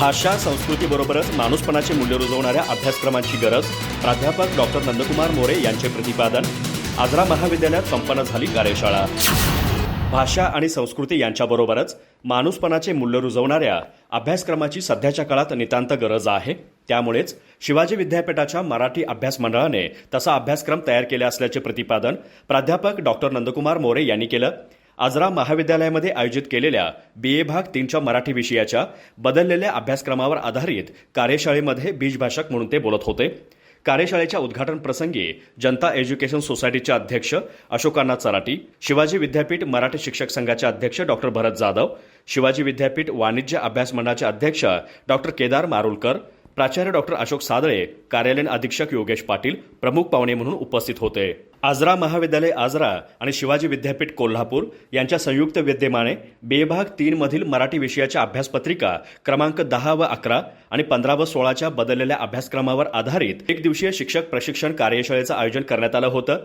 भाषा संस्कृतीबरोबरच माणूसपणाचे मूल्य रुजवणाऱ्या अभ्यासक्रमांची गरज प्राध्यापक डॉक्टर नंदकुमार मोरे यांचे प्रतिपादन. आजरा महाविद्यालयात संपन्न झाली कार्यशाळा. भाषा आणि संस्कृती यांच्याबरोबरच माणूसपणाचे मूल्य रुजवणाऱ्या अभ्यासक्रमाची सध्याच्या काळात नितांत गरज आहे. त्यामुळेच शिवाजी विद्यापीठाच्या मराठी अभ्यास मंडळाने तसा अभ्यासक्रम तयार केला असल्याचे प्रतिपादन प्राध्यापक डॉक्टर नंदकुमार मोरे यांनी केलं. आजरा महाविद्यालयामध्ये आयोजित केलेल्या बी ए भाग तीनच्या मराठी विषयाच्या बदललेल्या अभ्यासक्रमावर आधारित कार्यशाळेमध्ये बीजभाषक म्हणून ते बोलत होते. कार्यशाळेच्या उद्घाटन प्रसंगी जनता एज्युकेशन सोसायटीचे अध्यक्ष अशोकांना चराटी शिवाजी विद्यापीठ मराठी शिक्षक संघाचे अध्यक्ष डॉक्टर भरत जाधव शिवाजी विद्यापीठ वाणिज्य अभ्यास मंडळाचे अध्यक्ष डॉक्टर केदार मारुलकर प्राचार्य डॉक्टर अशोक सादळे कार्यालयीन अधीक्षक योगेश पाटील प्रमुख पाहुणे म्हणून उपस्थित होते. आजरा महाविद्यालय आजरा आणि शिवाजी विद्यापीठ कोल्हापूर यांच्या संयुक्त विद्यमाने बेभाग तीन मधील मराठी विषयाच्या अभ्यासपत्रिका क्रमांक दहा व अकरा आणि पंधरा व सोळाच्या बदललेल्या अभ्यासक्रमावर आधारित एक दिवसीय शिक्षक प्रशिक्षण कार्यशाळेचं आयोजन करण्यात आलं होतं.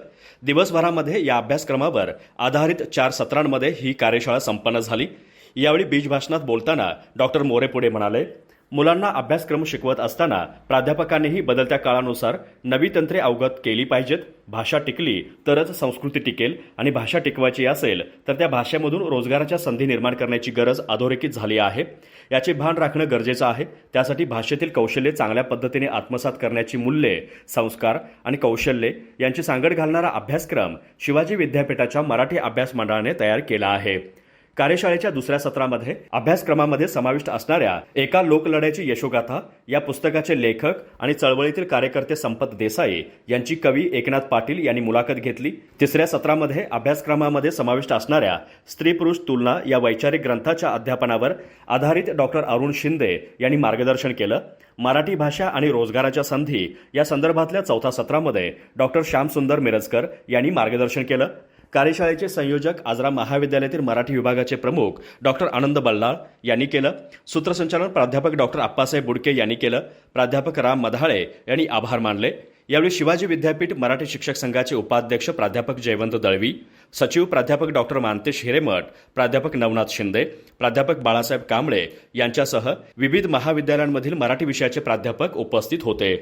दिवसभरामध्ये या अभ्यासक्रमावर आधारित चार सत्रांमध्ये ही कार्यशाळा संपन्न झाली. यावेळी बीजभाषणात बोलताना डॉक्टर मोरे पुढे म्हणाले मुलांना अभ्यासक्रम शिकवत असताना प्राध्यापकांनीही बदलत्या काळानुसार नवी तंत्रे अवगत केली पाहिजेत. भाषा टिकली तरच संस्कृती टिकेल आणि भाषा टिकवायची असेल तर त्या भाषेमधून रोजगाराच्या संधी निर्माण करण्याची गरज अधोरेखित झाली आहे. याचे भान राखणं गरजेचं आहे. त्यासाठी भाषेतील कौशल्ये चांगल्या पद्धतीने आत्मसात करण्याची मूल्ये संस्कार आणि कौशल्ये यांची सांगड घालणारा अभ्यासक्रम शिवाजी विद्यापीठाच्या मराठी अभ्यास मंडळाने तयार केला आहे. कार्यशाळेच्या दुसऱ्या सत्रामध्ये अभ्यासक्रमामध्ये समाविष्ट असणाऱ्या एका लोकलढ्याची यशोगाथा या पुस्तकाचे लेखक आणि चळवळीतील कार्यकर्ते संपत देसाई यांची कवी एकनाथ पाटील यांनी मुलाखत घेतली. तिसऱ्या सत्रामध्ये अभ्यासक्रमामध्ये समाविष्ट असणाऱ्या स्त्री पुरुष तुलना या वैचारिक ग्रंथाच्या अध्यापनावर आधारित डॉक्टर अरुण शिंदे यांनी मार्गदर्शन केलं. मराठी भाषा आणि रोजगाराच्या संधी या संदर्भातल्या चौथ्या सत्रामध्ये डॉक्टर श्यामसुंदर मिरजकर यांनी मार्गदर्शन केलं. कार्यशाळेचे संयोजक आजरा महाविद्यालयातील मराठी विभागाचे प्रमुख डॉक्टर आनंद बल्लाळ यांनी केलं. सूत्रसंचालन प्राध्यापक डॉक्टर आप्पासाहेब बुडके यांनी केलं. प्राध्यापक राम मधाळे यांनी आभार मानले. यावेळी शिवाजी विद्यापीठ मराठी शिक्षक संघाचे उपाध्यक्ष प्राध्यापक जयवंत दळवी सचिव प्राध्यापक डॉक्टर मानतेश हिरेमठ प्राध्यापक नवनाथ शिंदे प्राध्यापक बाळासाहेब कांबळे यांच्यासह विविध महाविद्यालयांमधील मराठी विषयाचे प्राध्यापक उपस्थित होते.